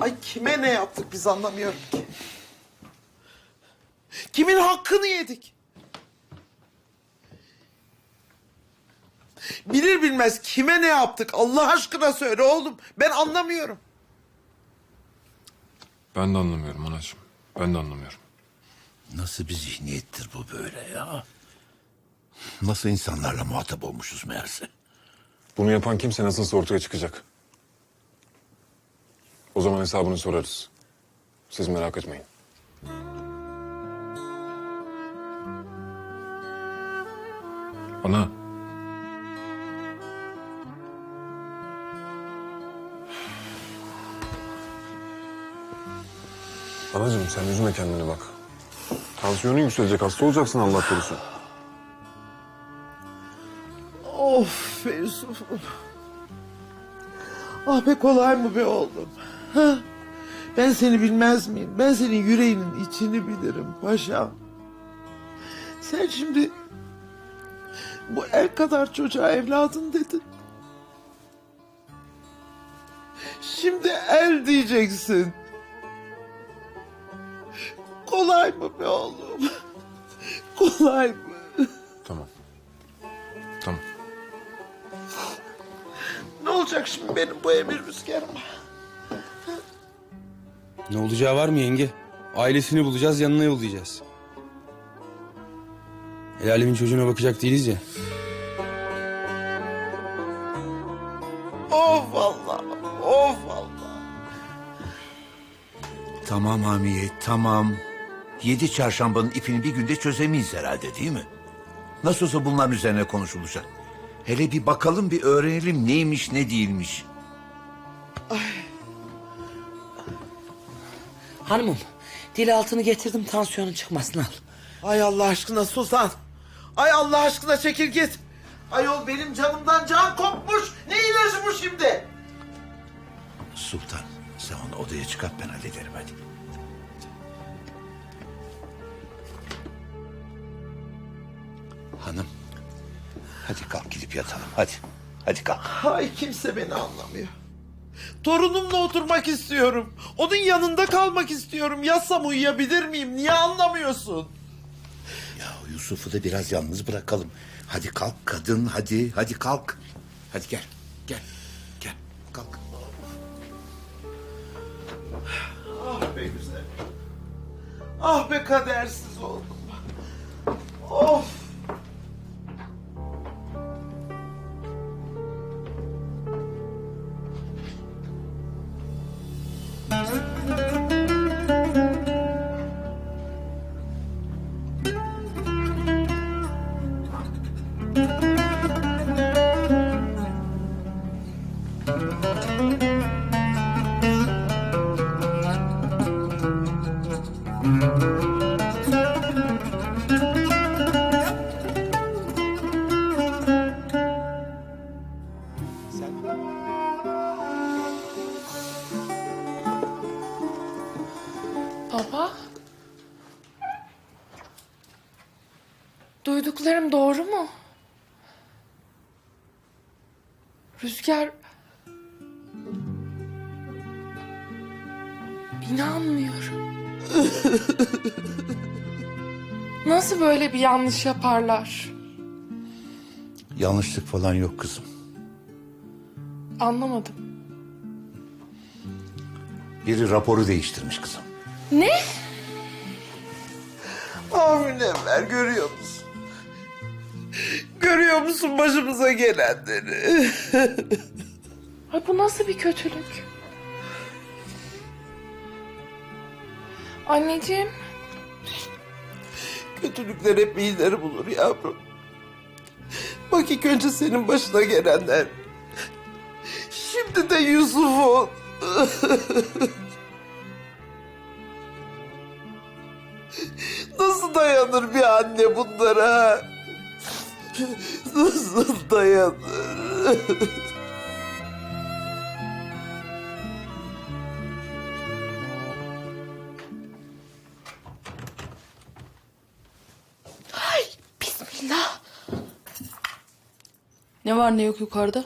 Ay kime ne yaptık biz anlamıyorum ki. Kimin hakkını yedik? Bilir bilmez kime ne yaptık Allah aşkına söyle oğlum. Ben anlamıyorum. Ben de anlamıyorum anacığım. Ben de anlamıyorum. Nasıl bir zihniyettir bu böyle ya? Nasıl insanlarla muhatap olmuşuz meğerse? Bunu yapan kimse nasılsa ortaya çıkacak. O zaman hesabını sorarız. Siz merak etmeyin. Ana. Anacığım sen üzme kendini bak. Tansiyonun yükselecek hasta olacaksın Allah korusun. Of Yusuf'um. Ah be kolay mı be oğlum? Ha? Ben seni bilmez miyim? Ben senin yüreğinin içini bilirim paşa. Sen şimdi bu el kadar çocuğa evladın dedin. Şimdi el diyeceksin. Kolay mı be oğlum? Kolay mı? Tamam. Tamam. Ne olacak şimdi benim bu emir rüzgarıma? Ne olacağı var mı yenge? Ailesini bulacağız, yanına yollayacağız. El alemin çocuğuna bakacak değiliz ya. Of vallahi, of vallahi. Tamam Hamiye, tamam. Yedi çarşambanın ipini bir günde çözemeyiz herhalde değil mi? Nasıl olsa bunların üzerine konuşulacak. Hele bir bakalım, bir öğrenelim neymiş, ne değilmiş. Hanımım, dil altını getirdim tansiyonun çıkmasın al. Ay Allah aşkına Suzan. Ay Allah aşkına çekil git. Ayol benim canımdan can kopmuş. Ne ilacı bu şimdi? Sultan, sen onu odaya çıkart ben hallederim hadi. Hanım, hadi kalk gidip yatalım hadi. Hadi kalk. Ay kimse beni anlamıyor. Torunumla oturmak istiyorum. Onun yanında kalmak istiyorum. Yatsam uyuyabilir miyim? Niye anlamıyorsun? Ya Yusuf'u da biraz yalnız bırakalım. Hadi kalk kadın hadi hadi kalk. Hadi gel gel gel kalk. Ah be güzel. Ah be kadersiz oldum. Baba? Duyduklarım doğru mu? Rüzgar... İnanmıyorum. Nasıl böyle bir yanlış yaparlar? Yanlışlık falan yok kızım. Anlamadım. Biri raporu değiştirmiş kızım. Ne? Ah Münevver görüyor musun? Görüyor musun başımıza gelenleri? Ay bu nasıl bir kötülük? Anneciğim, Kötülükler hep iyileri bulur yavrum. Bak ilk önce senin başına gelenler. Şimdi de Yusuf'un. dayanır bir anne bunlara? Nasıl dayanır? bismillah. Ne var ne yok yukarıda?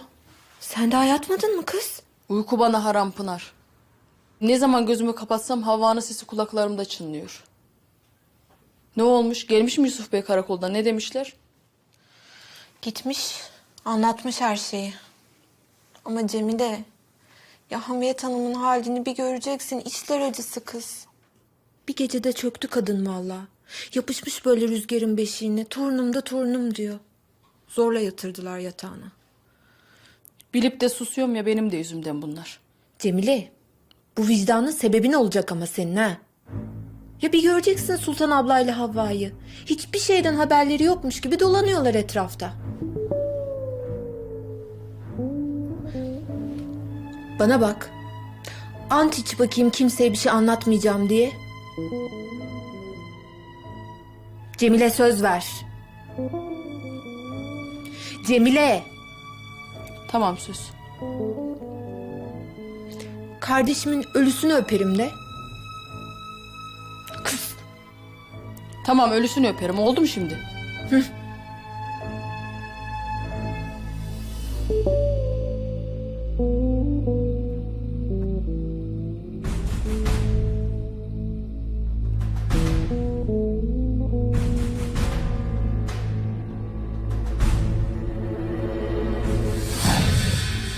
Sen daha yatmadın mı kız? Uyku bana haram Pınar. Ne zaman gözümü kapatsam Havva'nın sesi kulaklarımda çınlıyor. Ne olmuş? Gelmiş mi Yusuf Bey karakolda? Ne demişler? Gitmiş, anlatmış her şeyi. Ama Cemile, ya Hamiyet Hanım'ın halini bir göreceksin, içler acısı kız. Bir gecede çöktü kadın valla. Yapışmış böyle rüzgarın beşiğine, torunum da torunum diyor. Zorla yatırdılar yatağına. Bilip de susuyorum ya benim de yüzümden bunlar. Cemile, bu vicdanın sebebi ne olacak ama senin ha? Ya bir göreceksin Sultan ablayla Havva'yı. Hiçbir şeyden haberleri yokmuş gibi dolanıyorlar etrafta. Bana bak. Ant iç bakayım kimseye bir şey anlatmayacağım diye. Cemile söz ver. Cemile. Tamam söz. Kardeşimin ölüsünü öperim de. Tamam ölüsünü öperim. Oldu mu şimdi?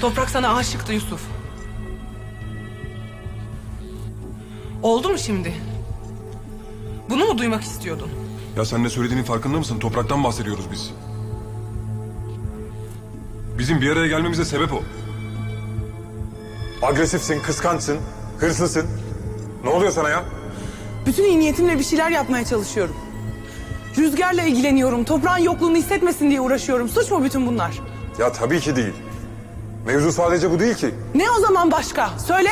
Toprak sana aşıktı Yusuf. Oldu mu şimdi? Bunu mu duymak istiyordun? Ya sen ne söylediğinin farkında mısın? Topraktan bahsediyoruz biz. Bizim bir araya gelmemize sebep o. Agresifsin, kıskançsın, hırslısın. Ne oluyor sana ya? Bütün iyi niyetimle bir şeyler yapmaya çalışıyorum. Rüzgarla ilgileniyorum. Toprağın yokluğunu hissetmesin diye uğraşıyorum. Suç mu bütün bunlar? Ya tabii ki değil. Mevzu sadece bu değil ki. Ne o zaman başka? Söyle.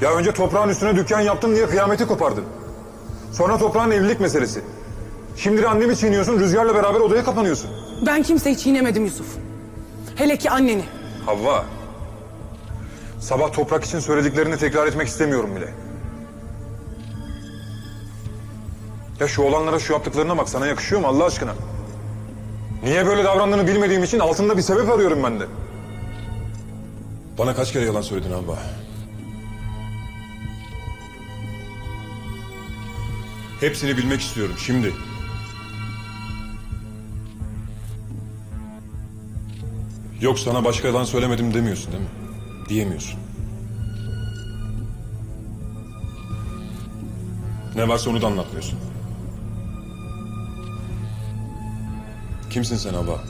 Ya önce toprağın üstüne dükkan yaptım diye kıyameti kopardın. Sonra toprağın evlilik meselesi. Şimdi annemi çiğniyorsun, rüzgarla beraber odaya kapanıyorsun. Ben kimseyi çiğnemedim Yusuf. Hele ki anneni. Havva. Sabah toprak için söylediklerini tekrar etmek istemiyorum bile. Ya şu olanlara şu yaptıklarına bak sana yakışıyor mu Allah aşkına? Niye böyle davrandığını bilmediğim için altında bir sebep arıyorum ben de. Bana kaç kere yalan söyledin Havva? Hepsini bilmek istiyorum şimdi. Yok sana başka yalan söylemedim demiyorsun değil mi? Diyemiyorsun. Ne varsa onu da anlatmıyorsun. Kimsin sen Aba?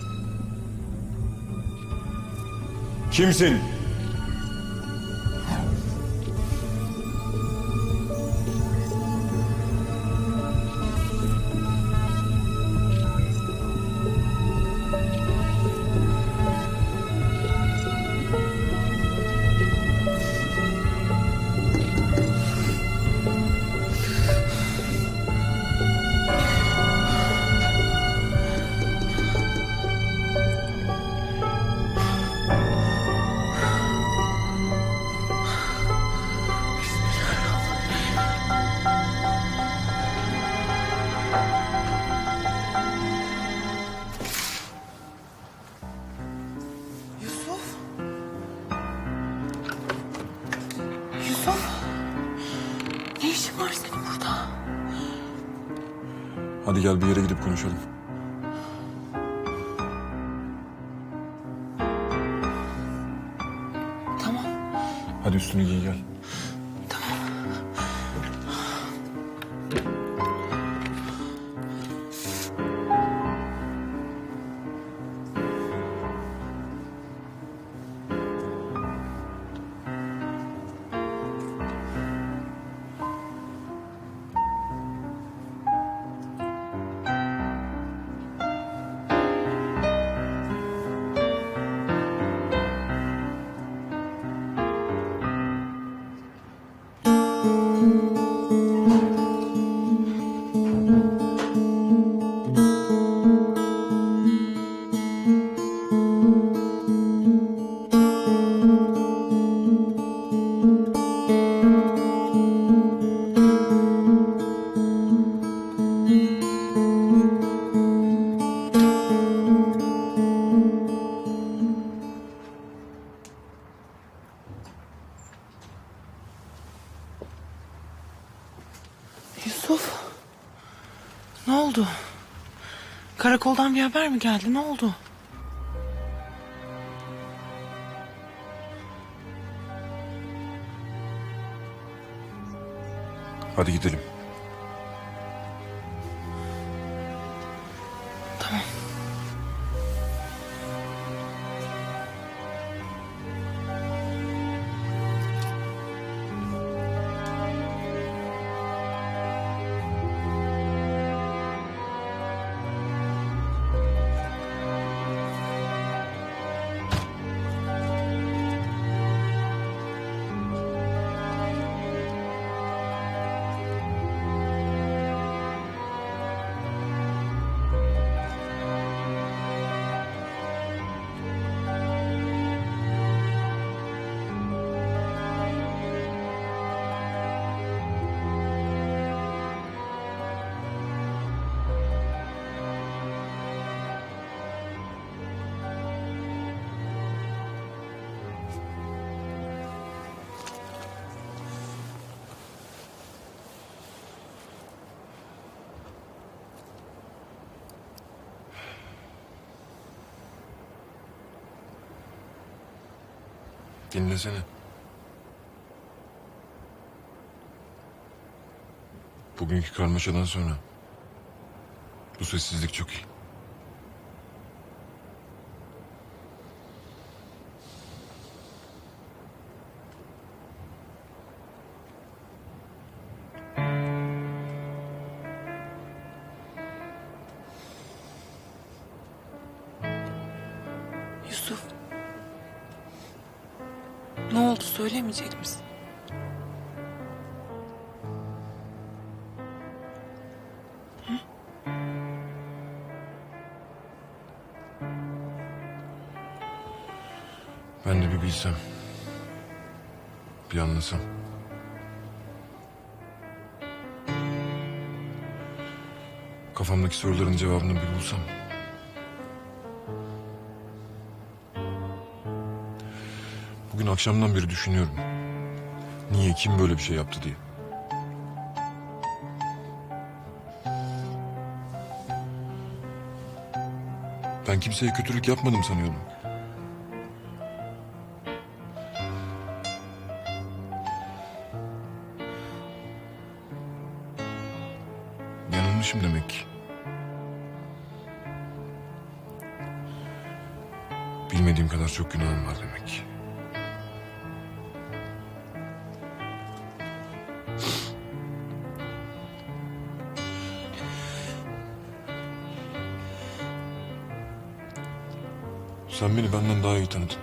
Kimsin? Hadi gel bir yere gidip konuşalım. Tamam. Hadi üstünü giy gel. Oldu? Karakoldan bir haber mi geldi? Ne oldu? Hadi gidelim. Dinlesene. Bugünkü karmaşadan sonra bu sessizlik çok iyi. Ben de bir bilsem. Bir anlasam. Kafamdaki soruların cevabını bir bulsam. Bugün akşamdan beri düşünüyorum. Niye, kim böyle bir şey yaptı diye. Ben kimseye kötülük yapmadım sanıyordum. Yanılmışım demek ki. Bilmediğim kadar çok günahım var demek ki. Sen beni benden daha iyi tanıdın.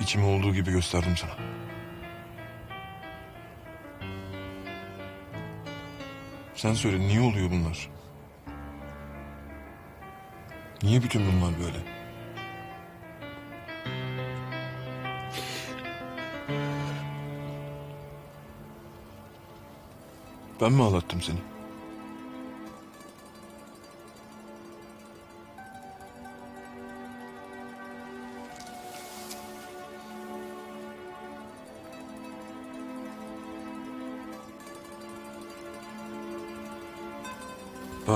İçimi olduğu gibi gösterdim sana. Sen söyle niye oluyor bunlar? Niye bütün bunlar böyle? Ben mi ağlattım seni?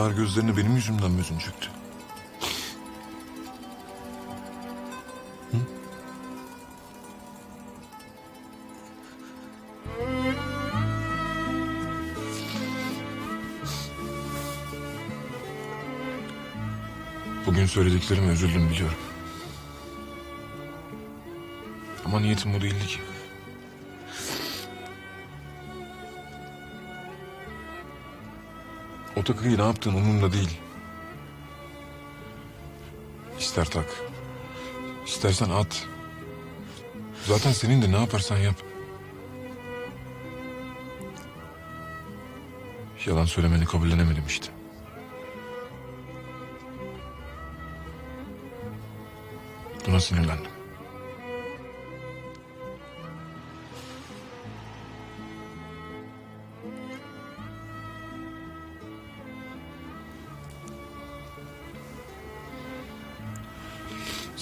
Bahar gözlerine benim yüzümden mi? Hı? Bugün söylediklerime üzüldüm biliyorum. Ama niyetim bu değildi ki. Takıyı ne yaptığın umurumda değil. İster tak. istersen at. Zaten senin de ne yaparsan yap. Yalan söylemeni kabullenemedim işte. Buna sinirlendim.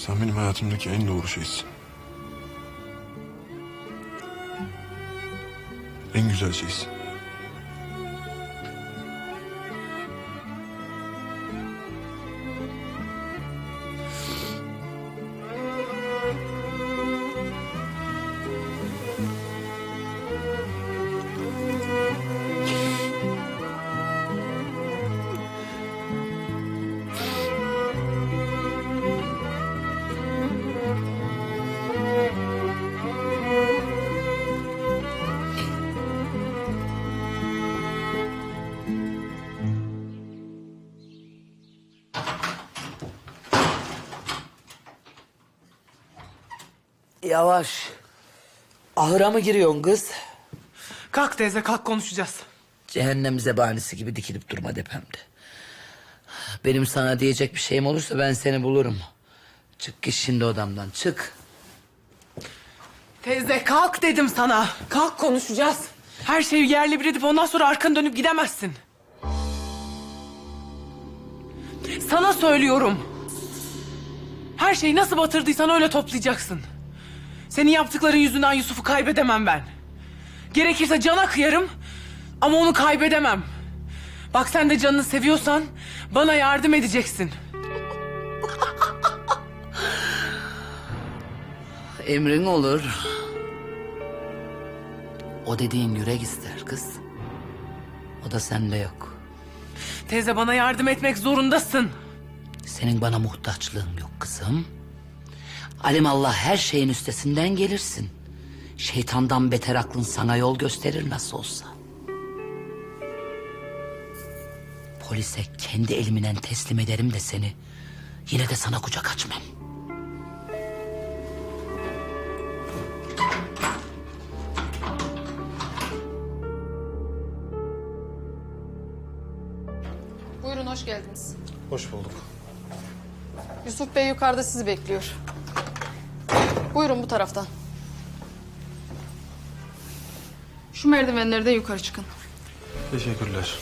Sen benim hayatımdaki en doğru şeysin. En güzel şeysin. Yavaş. Ahıra mı giriyorsun kız? Kalk teyze kalk konuşacağız. Cehennem zebanisi gibi dikilip durma depemde. Benim sana diyecek bir şeyim olursa ben seni bulurum. Çık git şimdi odamdan çık. Teyze kalk dedim sana. Kalk konuşacağız. Her şeyi yerle bir edip ondan sonra arkanı dönüp gidemezsin. Sana söylüyorum. Her şeyi nasıl batırdıysan öyle toplayacaksın. Senin yaptıkların yüzünden Yusuf'u kaybedemem ben. Gerekirse cana kıyarım ama onu kaybedemem. Bak sen de canını seviyorsan bana yardım edeceksin. Emrin olur. O dediğin yürek ister kız. O da sende yok. Teyze bana yardım etmek zorundasın. Senin bana muhtaçlığın yok kızım. Alim Allah her şeyin üstesinden gelirsin. Şeytandan beter aklın sana yol gösterir nasıl olsa. Polise kendi elimle teslim ederim de seni. Yine de sana kucak açmam. Buyurun hoş geldiniz. Hoş bulduk. Yusuf Bey yukarıda sizi bekliyor. Buyurun bu taraftan. Şu merdivenlerden yukarı çıkın. Teşekkürler.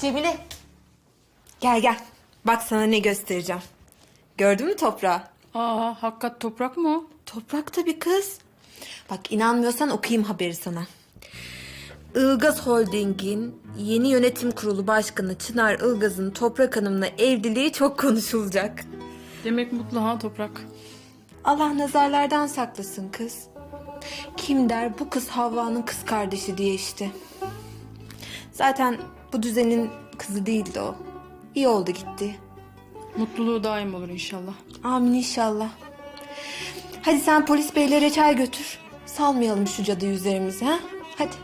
Cemile. Gel gel. Bak sana ne göstereceğim. Gördün mü toprağı? Aa hakikat toprak mı o? Toprak tabii kız. Bak inanmıyorsan okuyayım haberi sana. Ilgaz Holding'in yeni yönetim kurulu başkanı Çınar Ilgaz'ın Toprak Hanım'la evliliği çok konuşulacak. Demek mutlu ha toprak. Allah nazarlardan saklasın kız. Kim der bu kız Havva'nın kız kardeşi diye işte. Zaten bu düzenin kızı değildi o. İyi oldu gitti. Mutluluğu daim olur inşallah. Amin inşallah. Hadi sen polis beylere çay götür. Salmayalım şu cadı yüzlerimizi ha. Hadi.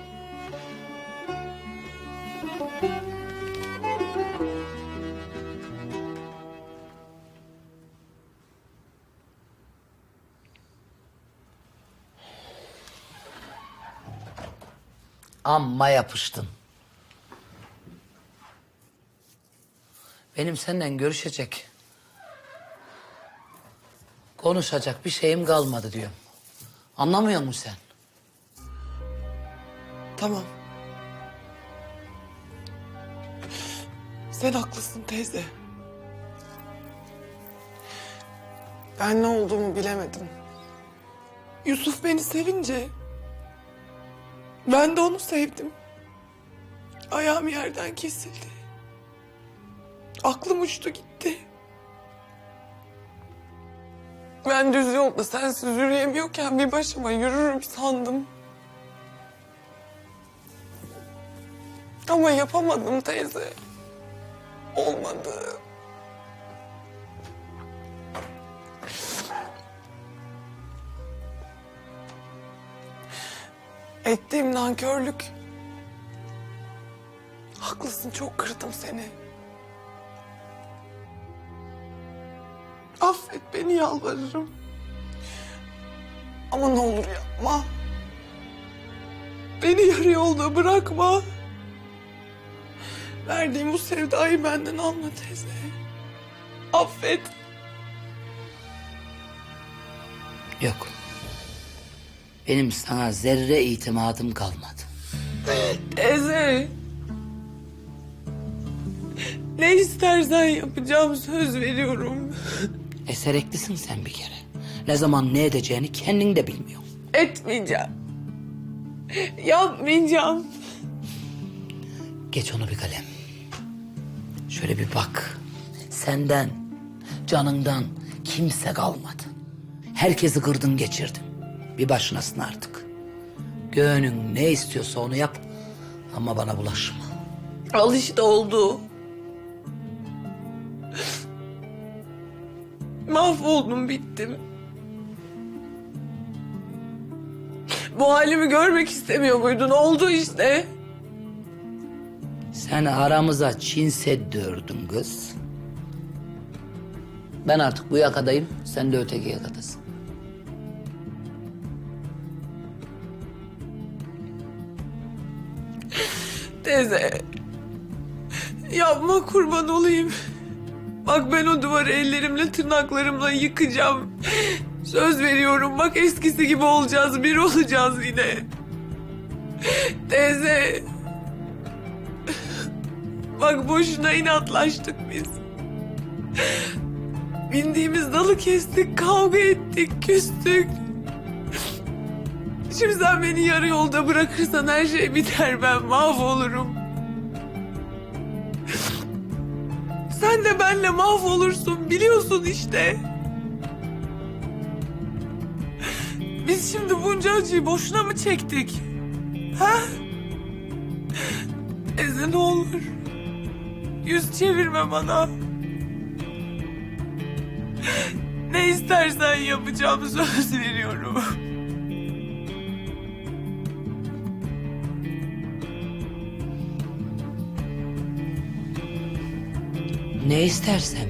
Amma yapıştın. Benim senden görüşecek, konuşacak bir şeyim kalmadı diyorum. Anlamıyor musun sen? Tamam. Sen haklısın teyze. Ben ne olduğumu bilemedim. Yusuf beni sevince ben de onu sevdim. Ayağım yerden kesildi. Aklım uçtu gitti. Ben düz yolda sensiz yürüyemiyorken bir başıma yürürüm sandım. Ama yapamadım teyze. Olmadı. Ettiğim nankörlük. Haklısın çok kırdım seni. Affet beni yalvarırım. Ama ne olur yapma. Beni yarı yolda bırakma. Verdiğim bu sevdayı benden alma teyze. Affet. Yok. Benim sana zerre itimadım kalmadı. Teyze. Ne istersen yapacağım söz veriyorum. Esereklisin sen bir kere. Ne zaman ne edeceğini kendin de bilmiyorsun. Etmeyeceğim. Yapmayacağım. Geç onu bir kalem. Şöyle bir bak. Senden, canından kimse kalmadı. Herkesi kırdın geçirdin. Bir başınasın artık. Gönlün ne istiyorsa onu yap. Ama bana bulaşma. Al işte oldu. Mahvoldum bittim. Bu halimi görmek istemiyor muydun? Oldu işte. Sen aramıza Çin Seddi ördün kız. Ben artık bu yakadayım, sen de öteki yakadasın. Teyze. Yapma kurban olayım. Bak ben o duvarı ellerimle tırnaklarımla yıkacağım. Söz veriyorum bak eskisi gibi olacağız. Bir olacağız yine. Teyze. Bak boşuna inatlaştık biz. Bindiğimiz dalı kestik, kavga ettik, küstük. Şimdi sen beni yarı yolda bırakırsan her şey biter ben mahvolurum. Sen de benle mahvolursun biliyorsun işte. Biz şimdi bunca acıyı boşuna mı çektik? Ha? Eze ne olur. Yüz çevirme bana. Ne istersen yapacağım söz veriyorum. Ne istersen?